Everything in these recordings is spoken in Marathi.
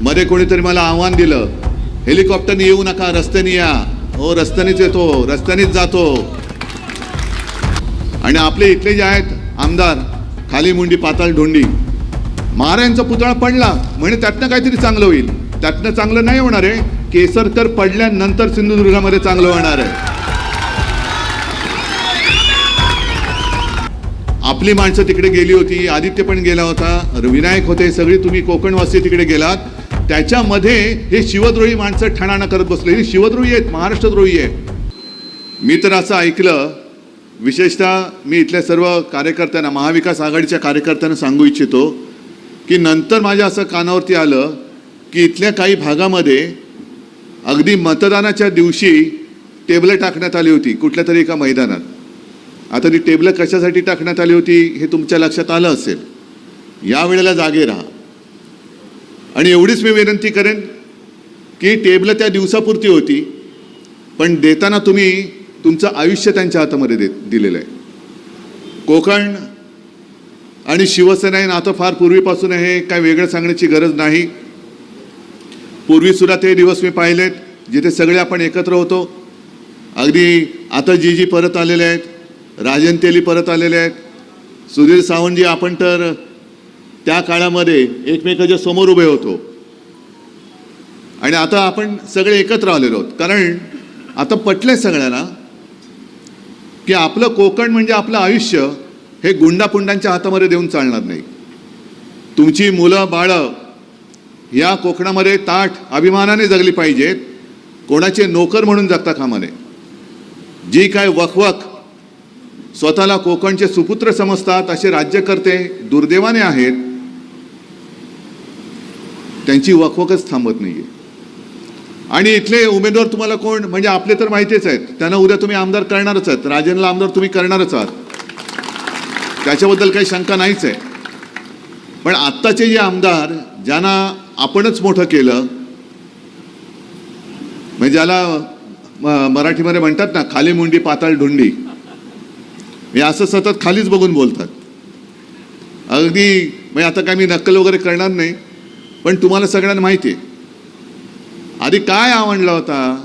मध्ये कोणीतरी मला आव्हान दिलं. हेलिकॉप्टरने येऊ नका रस्त्याने या. हो रस्त्यानेच येतो रस्त्यानेच जातो. आणि आपले इथले जे आहेत आमदार खाली मुंडी पाताळ ढोंडी महाराजांचा पुतळा पडला म्हणे त्यातनं काहीतरी चांगलं होईल. त्यातनं चांगलं नाही होणार आहे. केसरकर पडल्यानंतर सिंधुदुर्गामध्ये चांगलं होणार आहे. आपली माणसं तिकडे गेली होती आदित्य पण गेला होता विनायक होते सगळी तुम्ही कोकणवासी तिकडे गेलात. त्याच्यामध्ये हे शिवद्रोही माणसं ठाणाणं करत बसले. हे शिवद्रोही आहेत महाराष्ट्रद्रोही आहेत. मी तर असं ऐकलं विशेषतः मी इथल्या सर्व कार्यकर्त्यांना महाविकास आघाडीच्या कार्यकर्त्यांना सांगू इच्छितो की नंतर माझ्या असं कानावरती आलं की इथल्या काही भागामध्ये अगदी मतदानाच्या दिवशी टेबलं टाकण्यात आली होती कुठल्या तरी एका मैदानात. आता ती टेबलं कशासाठी टाकण्यात आली होती हे तुमच्या लक्षात आलं असेल. यावेळेला जागे राहा. आणि एवढीच मी विनंती करेन की टेबलं त्या दिवसापुरती होती पण देताना तुम्ही तुमचं आयुष्य त्यांच्या हातामध्ये दे दिलेलं आहे. कोकण आणि शिवसेना नातं फार पूर्वीपासून आहे काय वेगळं सांगण्याची गरज नाही. पूर्वीसुद्धा ते दिवस मी पाहिलेत जिथे सगळे आपण एकत्र होतो. अगदी आता जी जी परत आलेले आहेत राजन तेली परत आलेले आहेत. सुधीर सावंतजी आपण तर त्या काळामध्ये एकमेकाच्या समोर उभे होतो. आणि आता आपण सगळे एकत्र आलेलो आहोत. कारण आता पटलंय सगळ्यांना की आपलं कोकण म्हणजे आपलं आयुष्य हे गुंडापुंडांच्या हातामध्ये देऊन चालणार नाही. तुमची मुलं बाळं या कोकणामध्ये ताठ अभिमानाने जगली पाहिजेत. कोणाचे नोकर म्हणून जगता कामा नये. जी काय वखवख स्वतःला कोकणचे सुपुत्र समजतात असे राज्यकर्ते दुर्दैवाने आहेत. त्यांची वखवखच थांबत नाही आहे आणि इथले उमेदवार तुम्हाला कोण? म्हणजे आपले तर माहितीच आहेत. त्यांना उद्या तुम्ही आमदार करणारच आहात. राजेंना आमदार तुम्ही करणारच आहात. त्याच्याबद्दल काही शंका नाहीच आहे. पण आत्ताचे जे आमदार ज्यांना आपणच मोठं केलं म्हणजे ज्याला म- मराठीमध्ये म्हणतात ना खाली मुंडी पाताळ ढुंडी. हे असं सतत खालीच बघून बोलतात. अगदी म्हणजे आता काय मी नक्कल वगैरे करणार नाही. पण तुम्हाला सगळ्यांना माहिती आहे. आधी काय आवडला होता?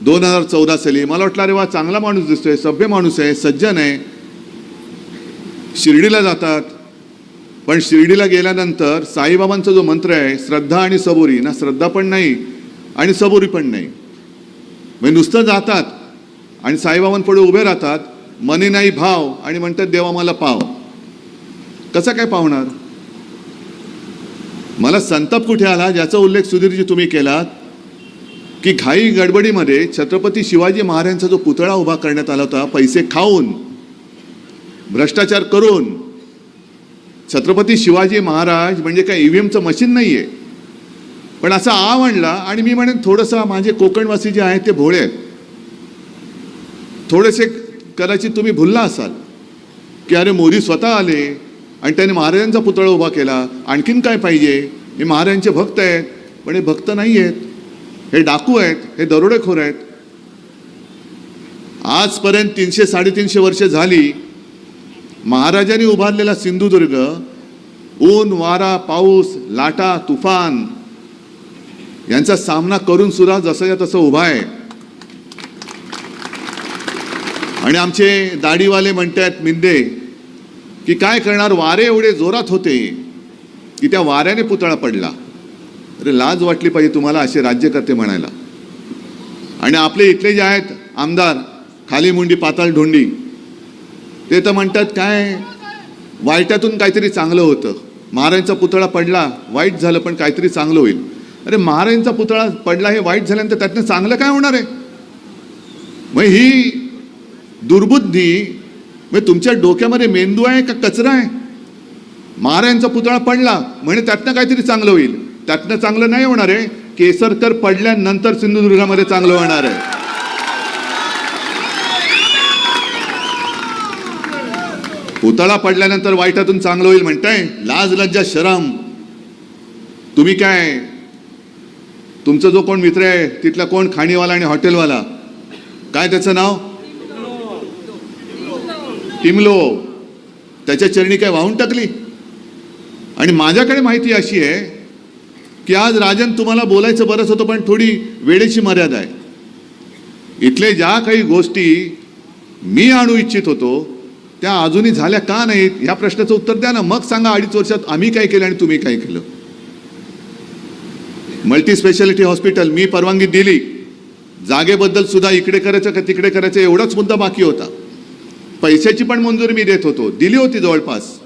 दोन हजार चौदा साली मला वाटलं अरे वा चांगला माणूस दिसतोय सभ्य माणूस आहे सज्जन आहे. शिर्डीला जातात. पण शिर्डीला गेल्यानंतर साईबाबांचा जो मंत्र आहे श्रद्धा आणि सबुरी ना श्रद्धा पण नाही आणि सबुरी पण नाही. म्हणजे नुसतं जातात आणि साईबाबांपुढे उभे राहतात मनी नाही भाव आणि म्हणतात देवा मला पाव. कसा काय पावणार? मला संताप कुठे आला? ज्याचा उल्लेख सुधीरजी तुम्ही केलात की घाई गडबडीमध्ये छत्रपती शिवाजी महाराजांचा जो पुतळा उभा करण्यात आला होता पैसे खाऊन भ्रष्टाचार करून छत्रपती शिवाजी महाराज म्हणजे काय ईव्हीएमचं मशीन नाही आहे पण असा आव आणला आणि मी म्हणेन थोडंसं माझे कोकणवासी जे आहेत ते भोळे आहेत. थोडेसे कदाचित तुम्ही भुलला असाल की अरे मोदी स्वतः आले आणि त्याने महाराजांचा पुतळा उभा केला. आणखीन काय पाहिजे? हे महाराजांचे भक्त आहेत पण हे भक्त नाही आहेत. हे डाकू आहेत हे दरोडेखोर आहेत. आजपर्यंत तीनशे साडेतीनशे वर्ष झाली महाराजांनी उभारलेला सिंधुदुर्ग ऊन वारा पाऊस लाटा तुफान यांचा सामना करून सुद्धा जसं तसं उभा आहे. आणि आमचे दाढीवाले म्हणतात मिंदे की काय करणार? वारे एवढे जोरात होते की त्या वाऱ्याने पुतळा पडला. अरे लाज वाटली पाहिजे तुम्हाला असे राज्यकर्ते म्हणायला. आणि आपले इथले जे आहेत आमदार खाली मुंडी पाताळ ढोंडी ते तर म्हणतात काय? वाईटातून काहीतरी चांगलं होतं. महाराजांचा पुतळा पडला वाईट झालं पण काहीतरी चांगलं होईल. अरे महाराजांचा पुतळा पडला हे वाईट झाल्यानंतर त्यातनं चांगलं काय होणार आहे? मग ही दुर्बुद्धी म्हणजे तुमच्या डोक्यामध्ये मेंदू आहे का कचरा आहे? महाराजांचा पुतळा पडला म्हणे त्यातनं काहीतरी चांगलं होईल. त्यातनं चांगलं नाही होणार आहे. केसरकर पडल्यानंतर सिंधुदुर्गामध्ये चांगलं होणार आहे. पुतळा पडल्यानंतर वाईटातून चांगलं होईल म्हणताय? लाज लज्जा शरम. तुम्ही काय? तुमचा जो कोण मित्र आहे तिथला कोण खाणीवाला आणि हॉटेलवाला? काय त्याचं नाव? टिमलो त्याच्या चरणी काय वाहून टाकली? आणि माझ्याकडे माहिती अशी आहे की आज राजन तुम्हाला बोलायचं बरंच होतं पण थोडी वेळेची मर्यादा आहे. इथले ज्या काही गोष्टी मी आणू इच्छित होतो त्या अजूनही झाल्या का नाहीत या प्रश्नाचं उत्तर द्या ना. मग सांगा अडीच वर्षात आम्ही काय केलं आणि तुम्ही काय केलं? मल्टी स्पेशालिटी हॉस्पिटल मी परवानगी दिली. जागेबद्दल सुद्धा इकडे करायचं का तिकडे करायचं एवढाच मुद्दा बाकी होता. पैशाची पण मंजुरी मी देत होतो. दिली होती जवळपास.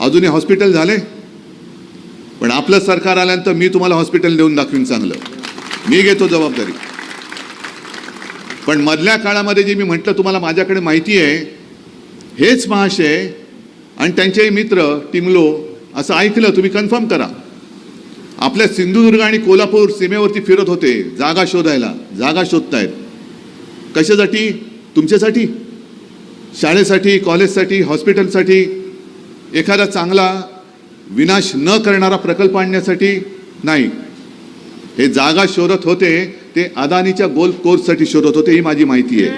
अजूनही हॉस्पिटल झाले? पण आपलं सरकार आल्यानंतर मी तुम्हाला हॉस्पिटल देऊन दाखवीन चांगलं. मी घेतो जबाबदारी. पण मधल्या काळामध्ये जे मी म्हटलं तुम्हाला माझ्याकडे माहिती आहे हेच महाशय आणि त्यांचे मित्र टिमलो असं ऐकलं तुम्ही कन्फर्म करा. आपल्या सिंधुदुर्ग आणि कोल्हापूर सीमेवरती फिरत होते. जागा शोधायला. जागा शोधतायत. कशासाठी? तुमच्यासाठी शाळेसाठी कॉलेजसाठी हॉस्पिटलसाठी एखादा चांगला विनाश न करणारा प्रकल्प आणण्यासाठी नाही. हे जागा शोधत होते ते अदानीच्या गोल्फ कोर्ससाठी शोधत होते ही माझी माहिती आहे.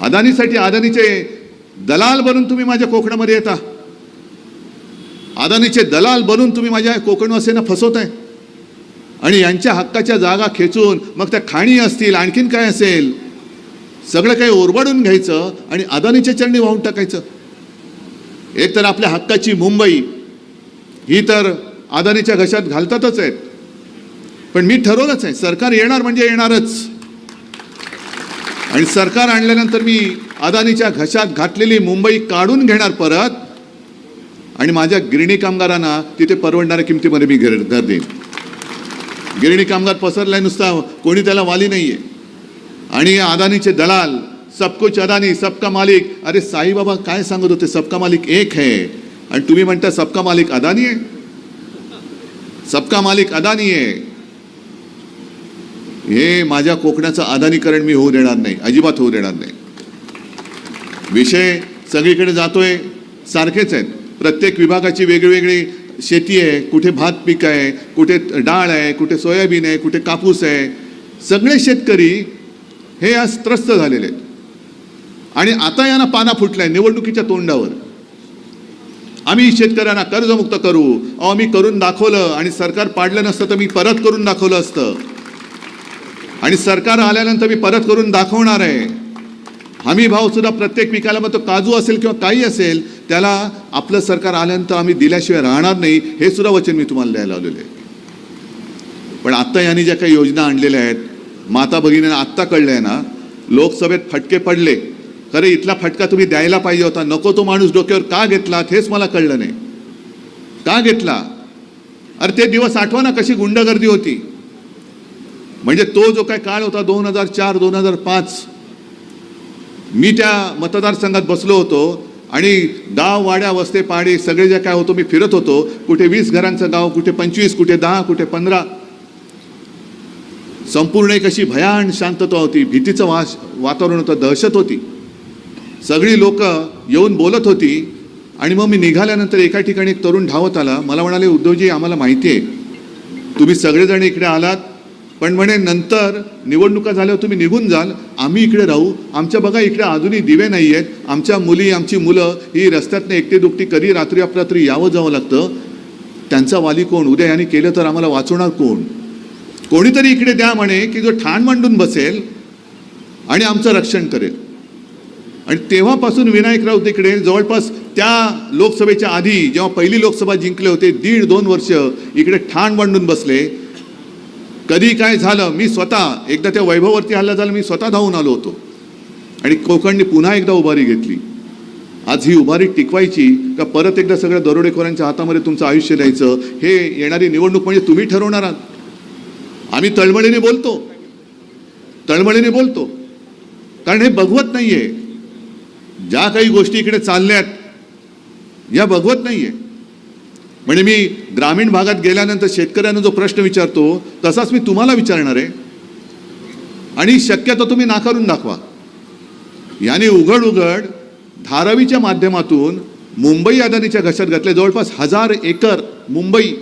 अदानीसाठी अदानीचे दलाल बनून तुम्ही माझ्या कोकणामध्ये येता. अदानीचे दलाल बनून तुम्ही माझ्या कोकणवासींना फसवताय. आणि यांच्या हक्काच्या जागा खेचून मग त्या खाणी असतील आणखीन काय असेल? सगळं काही ओरबाडून घ्यायचं आणि अदानीच्या चरणी वाहून टाकायचं. एक तर आपल्या हक्काची मुंबई ही तर अदानीच्या घशात घालतातच आहेत. पण मी ठरवलंच आहे सरकार येणार म्हणजे येणारच. आणि सरकार आणल्यानंतर मी अदानीच्या घशात घातलेली मुंबई काढून घेणार परत आणि माझ्या गिरणी कामगारांना तिथे परवडणाऱ्या किमतीमध्ये मी घर घर देईन. गिरणी कामगार पसरलाय नुसता कोणी त्याला वाली नाही आहे आणि अदानीचे दलाल सब कुछ अदानी सबका मालिक. अरे साईबाबा काय सांगत होते? सबका मालिक एक है. आणि तुम्ही म्हणता सबका मालिक अदानी आहे? सबका मालिक अदानी आहे. हे माझ्या कोकणाचं अदानीकरण मी होऊ देणार नाही. अजिबात होऊ देणार नाही. विषय सगळीकडे जातोय. सारखेच आहेत. प्रत्येक विभागाची वेगळीवेगळी शेती आहे. कुठे भात पीक आहे कुठे डाळ आहे कुठे सोयाबीन आहे कुठे कापूस आहे. सगळे शेतकरी हे आज त्रस्त झालेले आहेत. आणि आता यांना पाना फुटलाय निवडणुकीच्या तोंडावर. आम्ही शेतकऱ्यांना कर्जमुक्त करू. अहो मी करून दाखवलं आणि सरकार पाडलं नसतं तर मी परत करून दाखवलं असतं. आणि सरकार आल्यानंतर मी परत करून दाखवणार आहे. हमी भाव सुद्धा प्रत्येक पिकाला मग तो काजू असेल किंवा काही असेल त्याला आपलं सरकार आल्यानंतर आम्ही दिल्याशिवाय राहणार नाही हे सुद्धा वचन मी तुम्हाला द्यायला लावलेलं आहे. पण आत्ता यांनी ज्या काही योजना आणलेल्या आहेत माता भगिनींना आत्ता कळलं आहे ना लोकसभेत फटके पडले. खरे इथला फटका तुम्ही द्यायला पाहिजे होता. नको तो माणूस डोक्यावर का घेतला? हेच मला कळलं नाही. का घेतला? अरे ते दिवस आठवा ना कशी गुंडगर्दी होती. म्हणजे तो जो काय काळ होता दोन हजार चार दोन हजार पाच मी त्या मतदारसंघात बसलो होतो आणि गाव वाड्या वस्ते पाडे सगळे जे काय होतो मी फिरत होतो. कुठे वीस घरांचं गाव कुठे पंचवीस कुठे दहा कुठे पंधरा संपूर्ण एक अशी भयान शांतता होती. भीतीचं वास वातावरण होतं. दहशत होती. सगळी लोक येऊन बोलत होती. आणि मग मी निघाल्यानंतर एका ठिकाणी एक तरुण धावत आला. मला म्हणाले उद्धवजी आम्हाला माहिती आहे. तुम्ही सगळेजण इकडे आलात. पण म्हणे नंतर निवडणुका झाल्यावर तुम्ही निघून जाल. आम्ही इकडे राहू. आमच्या बघा इकडे अजूनही दिवे नाही आहेत आमच्या मुली आमची मुलं ही रस्त्यातनं एकटी दुकटी कधी रात्री अपरात्री यावं जावं लागतं. त्यांचा वाली कोण? उद्या यांनी केलं तर आम्हाला वाचवणार कोण? कोणीतरी इकडे द्या म्हणे की जो ठाण मांडून बसेल आणि आमचं रक्षण करेल. आणि तेव्हापासून विनायकराव इकडे जवळपास त्या लोकसभेच्या आधी जेव्हा पहिली लोकसभा जिंकले होते दीड दोन वर्ष इकडे ठाण मांडून बसले. कधी काय झालं मी स्वतः एकदा त्या वैभववरती हल्ला झाला मी स्वतः धावून आलो होतो. आणि कोकणने पुन्हा एकदा उभारी घेतली. आज ही उभारी टिकवायची का परत एकदा सगळ्या दरोडेखोरांच्या हातामध्ये तुमचं आयुष्य द्यायचं हे येणारी निवडणूक म्हणजे तुम्ही ठरवणार आहात. आम्ही तळमळीने बोलतो. तळमळीने बोलतो. कारण हे बघवत नाही आहे ज्या काही गोष्टी इकडे चालल्यात या बघवत नाही आहे म्हणजे मी ग्रामीण भागात गेल्यानंतर शेतकऱ्यांना जो प्रश्न विचारतो तसाच मी तुम्हाला विचारणार आहे. आणि शक्यतो तुम्ही नाकारून दाखवा. याने उघड उघड धारावीच्या माध्यमातून मुंबई अदानीच्या घशात घातले. जवळपास हजार एकर मुंबई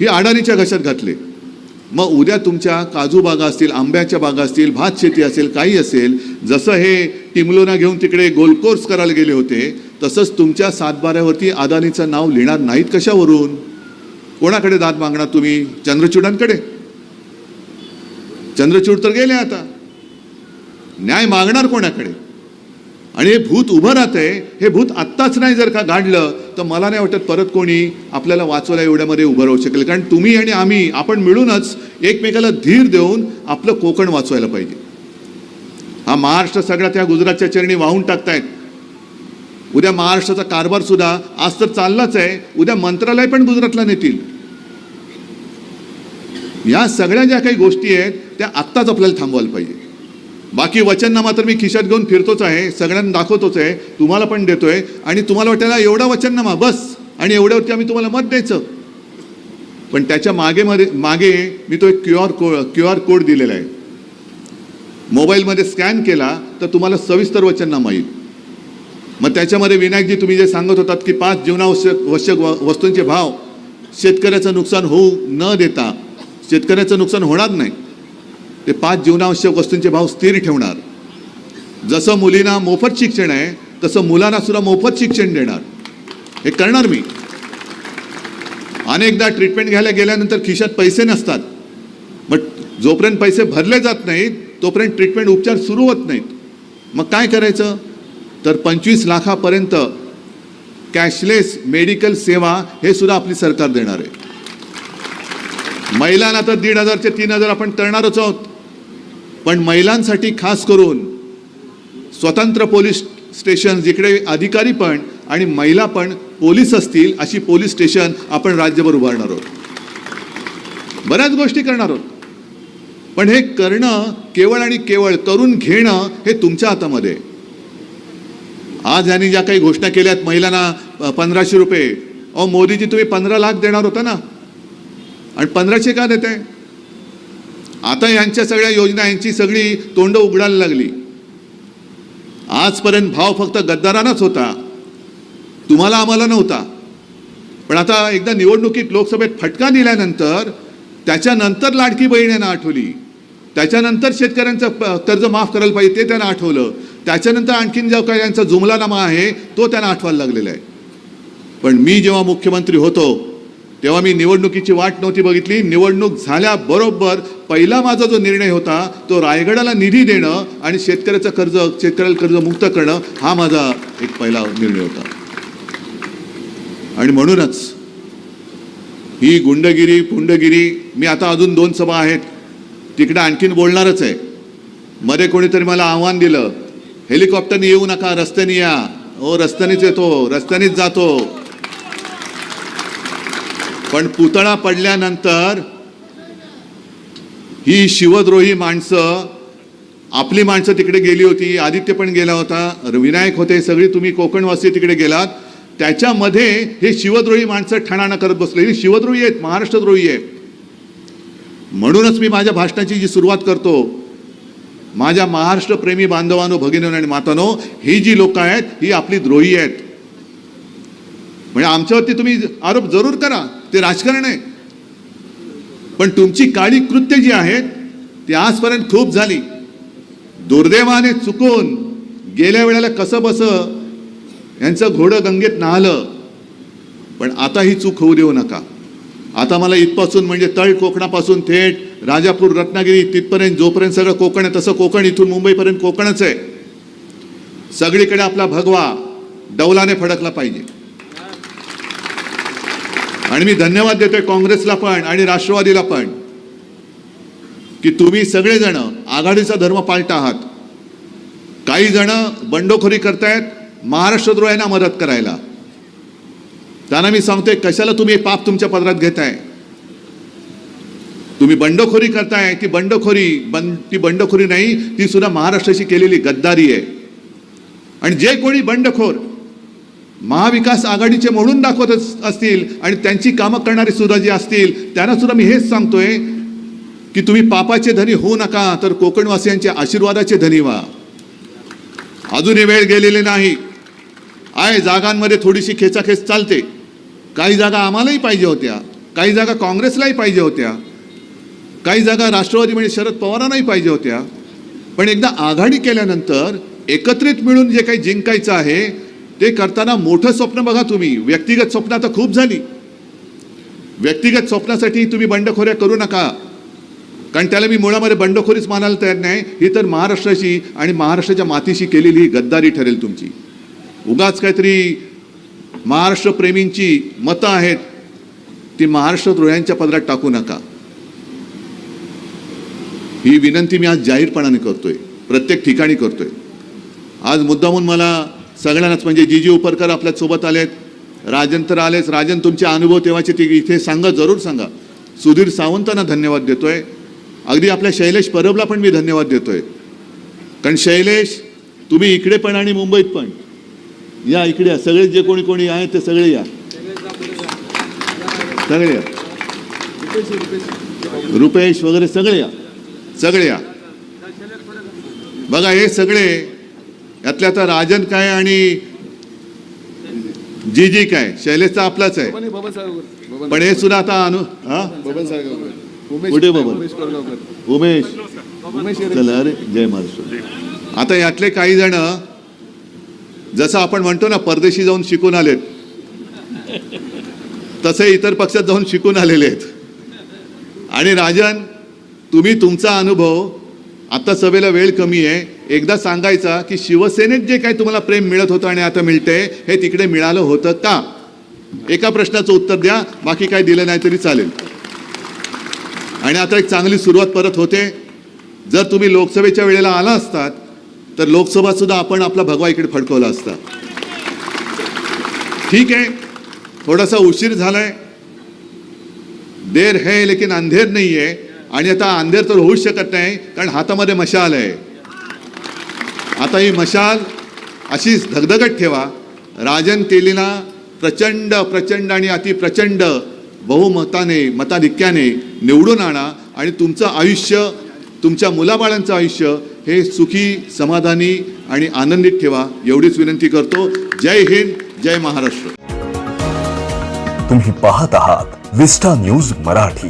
ही अडाणीच्या घशात घातले. मग उद्या तुमच्या काजू बागा असतील आंब्याच्या बागा असतील भात शेती असेल काही असेल जसं हे टिमलोना घेऊन तिकडे गोलकोर्स करायला गेले होते तसंच तुमच्या सातबाऱ्यावरती अदानीचं नाव लिहिणार नाहीत कशावरून? कोणाकडे दाद मागणार तुम्ही? चंद्रचूडांकडे? चंद्रचूड तर गेले आता. न्याय मागणार कोणाकडे? आणि हे भूत उभं राहतंय हे भूत आत्ताच नाही जर का गाडलं तर मला नाही वाटत परत कोणी आपल्याला वाचवायला एवढ्यामध्ये उभं राहू शकेल. कारण तुम्ही आणि आम्ही आपण मिळूनच एकमेकाला धीर देऊन आपलं कोकण वाचवायला पाहिजे. हा महाराष्ट्र सगळा त्या गुजरातच्या चरणी वाहून टाकतायत. उद्या महाराष्ट्राचा कारभार सुद्धा आज तर चाललाच आहे. उद्या मंत्रालय पण गुजरातला नेतील. या सगळ्या ज्या काही गोष्टी आहेत त्या आत्ताच आपल्याला थांबवायला पाहिजे. बाकी वचननामा तर मी खिशात घेऊन फिरतोच आहे सगळ्यांना दाखवतोच आहे तुम्हाला पण देतोय आणि तुम्हाला वाटायला एवढा वचननामा बस. आणि एवढ्यावरती आम्ही तुम्हाला मत द्यायचं. पण त्याच्यामागे मध्ये मागे मी तो एक क्यू आर को क्यू आर कोड दिलेला आहे. मोबाईलमध्ये स्कॅन केला तर तुम्हाला सविस्तर वचननामा येईल. मग त्याच्यामध्ये विनायकजी तुम्ही जे सांगत होतात की पाच जीवनावश्यक आवश्यक व- वस्तूंचे भाव शेतकऱ्याचं नुकसान होऊ न देता शेतकऱ्याचं नुकसान होणार नाही. ते पाच जीवनावश्यक वस्तूंचे भाव स्थिर ठेवणार. जसं मुलींना मोफत शिक्षण आहे तसं मुलांना सुद्धा मोफत शिक्षण देणार. हे करणार मी. अनेकदा ट्रीटमेंट घ्यायला गेल्यानंतर खिशात पैसे नसतात. बट जोपर्यंत पैसे भरले जात नाहीत तोपर्यंत ट्रीटमेंट उपचार सुरू होत नाहीत. मग काय करायचं? तर पंचवीस लाखापर्यंत कॅशलेस मेडिकल सेवा हे सुद्धा आपली सरकार देणार आहे. महिलांना तर दीड हजारचे तीन हजार आपण करणारच आहोत. पण महिलांसाठी खास करून स्वतंत्र पोलीस स्टेशन जिकडे अधिकारी पण आणि महिला पण पोलीस असतील अशी पोलीस स्टेशन आपण राज्यभर उभारणार आहोत. बऱ्याच गोष्टी करणार आहोत. पण हे करणं केवळ आणि केवळ करून घेणं हे तुमच्या हातामध्ये आज यांनी ज्या काही घोषणा केल्यात महिलांना पंधराशे रुपये. अहो मोदीजी तुम्ही पंधरा लाख देणार होता ना? आणि पंधराशे का देत आहे आता यांच्या सगळ्या योजना यांची सगळी तोंड उघडायला लागली. आजपर्यंत भाव फक्त गद्दारांनाच होता. तुम्हाला आम्हाला नव्हता. पण आता एकदा निवडणुकीत लोकसभेत फटका दिल्यानंतर त्याच्यानंतर लाडकी बहीण यांना आठवली. त्याच्यानंतर शेतकऱ्यांचं प- कर्ज माफ करायला पाहिजे ते त्यांना आठवलं. त्याच्यानंतर आणखीन जो काही यांचा जुमलानामा आहे तो त्यांना आठवायला लागलेला आहे. पण मी जेव्हा मुख्यमंत्री होतो तेव्हा मी निवडणुकीची वाट नव्हती बघितली. निवडणूक झाल्याबरोबर पहिला माझा जो निर्णय होता तो रायगडाला निधी देणं आणि शेतकऱ्याचं कर्ज शेतकऱ्याला कर्ज मुक्त करणं हा माझा एक पहिला निर्णय होता. आणि म्हणूनच ही गुंडगिरी पुंडगिरी मी आता अजून दोन सभा आहेत. तिकडे आणखीन बोलणारच आहे. मध्ये कोणीतरी मला आव्हान दिलं हेलिकॉप्टरने येऊ नका रस्त्याने या. हो रस्त्यानेच येतो रस्त्यानेच जातो. पण पुतळा पडल्यानंतर ही शिवद्रोही माणसं आपली माणसं तिकडे गेली होती आदित्य पण गेला होता विनायक होते सगळी तुम्ही कोकणवासी तिकडे गेलात. त्याच्यामध्ये हे शिवद्रोही माणसं ठणाणा करत बसले. हे शिवद्रोही आहेत महाराष्ट्रद्रोही आहेत. म्हणूनच मी माझ्या भाषणाची जी सुरुवात करतो माझ्या महाराष्ट्रप्रेमी बांधवांनो भगिनीनो आणि मातानो ही जी लोक आहेत ही आपली द्रोही आहेत. म्हणजे आमच्यावरती तुम्ही आरोप जरूर करा. ते राजकारण आहे. पण तुमची काळी कृत्य जी आहेत ती आजपर्यंत खूप झाली. दुर्दैवाने चुकून गेल्या वेळेला कसं बस यांचं घोडं गंगेत नाहलं. पण आता ही चूक होऊ देऊ नका. आता मला इथपासून म्हणजे तळ कोकणापासून थेट राजापूर रत्नागिरी तिथपर्यंत जोपर्यंत सगळं कोकण आहे तसं कोकण इथून मुंबईपर्यंत कोकणच आहे. सगळीकडे आपला भगवा डौलाने फडकला पाहिजे. आणि मी धन्यवाद देतोय काँग्रेसला पण आणि राष्ट्रवादीला पण की तुम्ही सगळेजण आघाडीचा धर्म पाळता आहात. काही जण बंडखोरी करतायत महाराष्ट्रद्रोह्यांना मदत करायला. त्यांना मी सांगतोय कशाला तुम्ही पाप तुमच्या पदरात घेताय? तुम्ही बंडखोरी करताय ती बंडखोरी बं ती बंडखोरी नाही ती सुद्धा महाराष्ट्राशी केलेली गद्दारी आहे. आणि जे कोणी बंडखोर महाविकास आघाडीचे म्हणून दाखवत असतील आणि त्यांची कामं करणारे सुद्धा जे असतील त्यांना सुद्धा मी हेच सांगतोय की तुम्ही पापाचे धनी होऊ नका तर कोकणवासियांच्या आशीर्वादाचे धनी व्हा. अजूनही वेळ गेलेली नाही. आहे जागांमध्ये थोडीशी खेचाखेच चालते. काही जागा आम्हालाही पाहिजे होत्या. काही जागा काँग्रेसलाही पाहिजे होत्या. काही जागा राष्ट्रवादी म्हणजे शरद पवारांनाही पाहिजे होत्या. पण एकदा आघाडी केल्यानंतर एकत्रित मिळून जे काही जिंकायचं आहे ते करताना मोठं स्वप्न बघा तुम्ही. व्यक्तिगत स्वप्न आता खूप झाली. व्यक्तिगत स्वप्नासाठी तुम्ही बंडखोऱ्या करू नका. कारण त्याला मी मुळामध्ये बंडखोरीच मानायला तयार नाही. ही तर महाराष्ट्राशी आणि महाराष्ट्राच्या मातीशी केलेली ही गद्दारी ठरेल तुमची. उगाच काहीतरी महाराष्ट्र प्रेमींची मतं आहेत. ती महाराष्ट्र द्रोह्यांच्या पदरात टाकू नका. ही विनंती मी आज जाहीरपणाने करतोय. प्रत्येक ठिकाणी करतोय. आज मुद्दामून मला सगळ्यांनाच म्हणजे जी जी उपरकर आपल्यासोबत आलेत राजन तर आलेच. राजन तुमचे अनुभव तेव्हाचे ते इथे सांगा जरूर सांगा. सुधीर सावंतांना धन्यवाद देतोय. अगदी आपल्या शैलेश परबला पण मी धन्यवाद देतोय. कारण शैलेश तुम्ही इकडे पण आणि मुंबईत पण. या इकडे या. सगळे जे कोणी कोणी आहेत ते सगळे या. सगळे या. रुपेश वगैरे सगळे या. सगळे या. बघा हे सगळे यातल्या आता राजन काय आणि जी जी काय शैलेशचा आपलाच आहे. पण हे सुद्धा आता अनु हा बबन साळगावकर. उमेश कुठे बबन? उमेश. चला अरे जय महाराष्ट्र आता यातले काही जण जसं आपण म्हणतो ना परदेशी जाऊन शिकून आलेत तसे इतर पक्षात जाऊन शिकून आलेले आहेत आणि राजन तुम्ही तुमचा अनुभव आता सभेला वेळ कमी आहे एकदा सांगायचा की शिवसेनेत जे काही तुम्हाला प्रेम मिळत होतं आणि आता मिळते हे तिकडे मिळालं होतं का? एका प्रश्नाचं उत्तर द्या बाकी काय दिलं नाही तरी चालेल. आणि आता एक चांगली सुरुवात परत होते. जर तुम्ही लोकसभेच्या वेळेला आला असतात तर लोकसभा सुद्धा आपण आपला भगवा इकडे फडकवला असता. ठीक आहे. थोडासा उशीर झालाय. देर है लेकिन अंधेर नाही आहे आणि आता अंधेर तर होऊच शकत नाही कारण हातामध्ये मशाल आहे. आता ही मशाल अशीच धगधगत ठेवा. राजन तेलीना प्रचंड प्रचंड आणि अति प्रचंड बहुमताने मताधिक्याने निवडून आणा आणि तुमचं आयुष्य तुमच्या मुलाबाळांचं आयुष्य हे सुखी समाधानी आणि आनंदित ठेवा. एवढीच विनंती करतो. जय हिंद जय महाराष्ट्र. तुम्ही पाहत आहात विस्टा न्यूज मराठी.